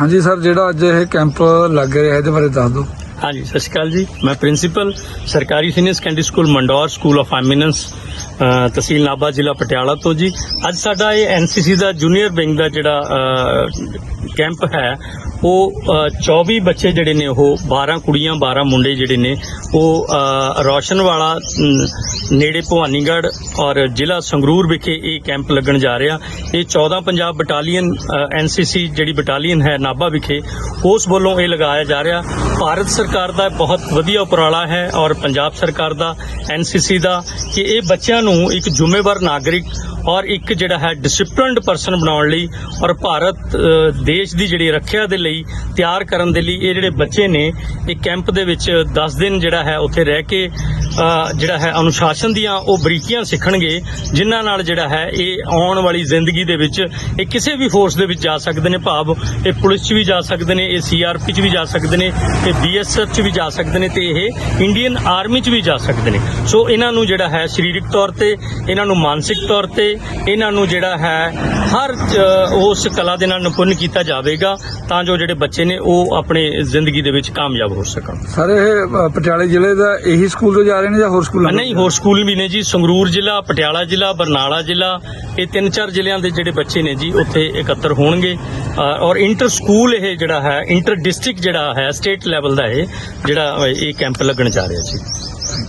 ਹਾਂਜੀ ਸਰ, ਜਿਹੜਾ ਅੱਜ ਇਹ ਕੈਂਪ ਲੱਗ ਰਿਹਾ, ਇਹਦੇ ਬਾਰੇ ਦੱਸ ਦਿਓ। ਹਾਂਜੀ, ਸਤਿ ਸ਼੍ਰੀ ਅਕਾਲ ਜੀ। ਮੈਂ ਪ੍ਰਿੰਸੀਪਲ ਸਰਕਾਰੀ senior secondary school Mandaur school of eminence ਤਹਿਸੀਲ ਨਾਭਾ ਜ਼ਿਲ੍ਹਾ ਪਟਿਆਲਾ ਤੋਂ ਜੀ। ਅੱਜ ਸਾਡਾ ਇਹ ਐਨਸੀਸੀ ਦਾ ਜੂਨੀਅਰ ਵਿੰਗ ਦਾ ਜਿਹੜਾ ਕੈਂਪ ਹੈ ਉਹ ਅ, 24 ਬੱਚੇ ਜਿਹੜੇ ਨੇ ਉਹ 12 ਕੁੜੀਆਂ 12 ਮੁੰਡੇ ਜਿਹੜੇ ਨੇ ਉਹ ਰੌਸ਼ਨ ਵਾਲਾ ਨੇੜੇ ਭਵਾਨੀਗੜ੍ਹ ਔਰ ਜ਼ਿਲ੍ਹਾ ਸੰਗਰੂਰ ਵਿਖੇ ਇਹ ਕੈਂਪ ਲੱਗਣ ਜਾ ਰਿਹਾ। ਇਹ 14 ਪੰਜਾਬ ਬਟਾਲੀਅਨ ਐਨਸੀਸੀ ਜਿਹੜੀ ਬਟਾਲੀਅਨ ਹੈ ਨਾਭਾ ਵਿਖੇ ਉਸ ਵੱਲੋਂ ਇਹ ਲਗਾਇਆ ਜਾ ਰਿਹਾ। ਭਾਰਤ ਸਰਕਾਰ ਦਾ ਬਹੁਤ ਵਧੀਆ ਉਪਰਾਲਾ ਹੈ ਔਰ ਪੰਜਾਬ ਸਰਕਾਰ ਦਾ ਐਨਸੀਸੀ ਦਾ ਕਿ ਇਹ ਬੱਚਿਆਂ ਨੂੰ ਇੱਕ ਜ਼ਿੰਮੇਵਾਰ ਨਾਗਰਿਕ ਔਰ ਇੱਕ ਜਿਹੜਾ ਹੈ ਡਿਸਪਲਿਨਡ ਪਰਸਨ ਬਣਾਉਣ ਲਈ ਔਰ ਭਾਰਤ ਦੇਸ਼ ਦੀ ਜਿਹੜੀ ਰੱਖਿਆ ਦੇ ਲਈ ਤਿਆਰ ਕਰਨ ਦੇ ਲਈ ਇਹ ਜਿਹੜੇ ਬੱਚੇ ਨੇ, ਇਹ ਕੈਂਪ ਦੇ ਵਿੱਚ 10 ਦਿਨ ਜਿਹੜਾ ਹੈ ਉੱਥੇ ਰਹਿ ਕੇ ਜਿਹੜਾ ਹੈ ਅਨੁਸ਼ਾਸਨ ਦੀਆਂ ਉਹ ਬਰੀਕੀਆਂ ਸਿੱਖਣਗੇ, ਜਿਨ੍ਹਾਂ ਨਾਲ ਜਿਹੜਾ ਹੈ ਇਹ ਆਉਣ ਵਾਲੀ ਜ਼ਿੰਦਗੀ ਦੇ ਵਿੱਚ ਇਹ ਕਿਸੇ ਵੀ ਫੋਰਸ ਦੇ ਵਿੱਚ ਜਾ ਸਕਦੇ ਨੇ ਭਾਵ, ਇਹ ਪੁਲਿਸ 'ਚ ਵੀ ਜਾ ਸਕਦੇ ਨੇ, ਇਹ ਸੀਆਰਪੀ 'ਚ ਵੀ ਜਾ ਸਕਦੇ ਨੇ, ਇਹ ਬੀਐਸਐਫ 'ਚ ਵੀ ਜਾ ਸਕਦੇ ਨੇ ਤੇ ਇਹ ਇੰਡੀਅਨ ਆਰਮੀ 'ਚ ਵੀ ਜਾ ਸਕਦੇ ਨੇ। ਸੋ ਇਹਨਾਂ ਨੂੰ ਜਿਹੜਾ ਹੈ ਸਰੀਰਕ ਤੌਰ ਤੇ, ਇਹਨਾਂ ਨੂੰ ਮਾਨਸਿਕ ਤੌਰ ਤੇ, ਇਹਨਾਂ ਨੂੰ ਜਿਹੜਾ ਹੈ ਹਰ ਉਸ ਕਲਾ ਦੇ ਨਾਲ ਨਿਪੁੰਨ ਕੀਤਾ ਜਾਵੇਗਾ, ਤਾਂ ਜੋ ਜਿਹੜੇ ਬੱਚੇ ਨੇ ਉਹ ਆਪਣੇ ਜ਼ਿੰਦਗੀ ਦੇ ਵਿੱਚ ਕਾਮਯਾਬ ਹੋ ਸਕਣ। ਸਰ, ਇਹ ਪਟਿਆਲੇ ਜ਼ਿਲ੍ਹੇ ਦਾ ਇਹੀ ਸਕੂਲ ਤੋਂ ਜਾ ਰਹੇ ਨੇ ਜਾਂ ਹੋਰ ਸਕੂਲਾਂ ਨਹੀਂ, ਹੋਰ ਸਕੂਲ ਵੀ ਨੇ ਜੀ। ਸੰਗਰੂਰ ਜ਼ਿਲ੍ਹਾ, ਪਟਿਆਲਾ ਜ਼ਿਲ੍ਹਾ, ਬਰਨਾਲਾ ਜ਼ਿਲ੍ਹਾ, ਇਹ ਤਿੰਨ ਚਾਰ ਜ਼ਿਲ੍ਹਿਆਂ ਦੇ ਜਿਹੜੇ ਬੱਚੇ ਨੇ ਜੀ, ਉੱਥੇ ਇਕੱਤਰ ਹੋਣਗੇ। ਔਰ ਇੰਟਰ ਸਕੂਲ ਇਹ ਜਿਹੜਾ ਹੈ ਇੰਟਰ ਡਿਸਟ੍ਰਿਕਟ ਜਿਹੜਾ ਹੈ ਸਟੇਟ ਲੈਵਲ ਦਾ ਇਹ, ਜਿਹੜਾ ਇਹ ਕੈਂਪ ਲੱਗਣ ਜਾ ਰਿਹਾ ਜੀ।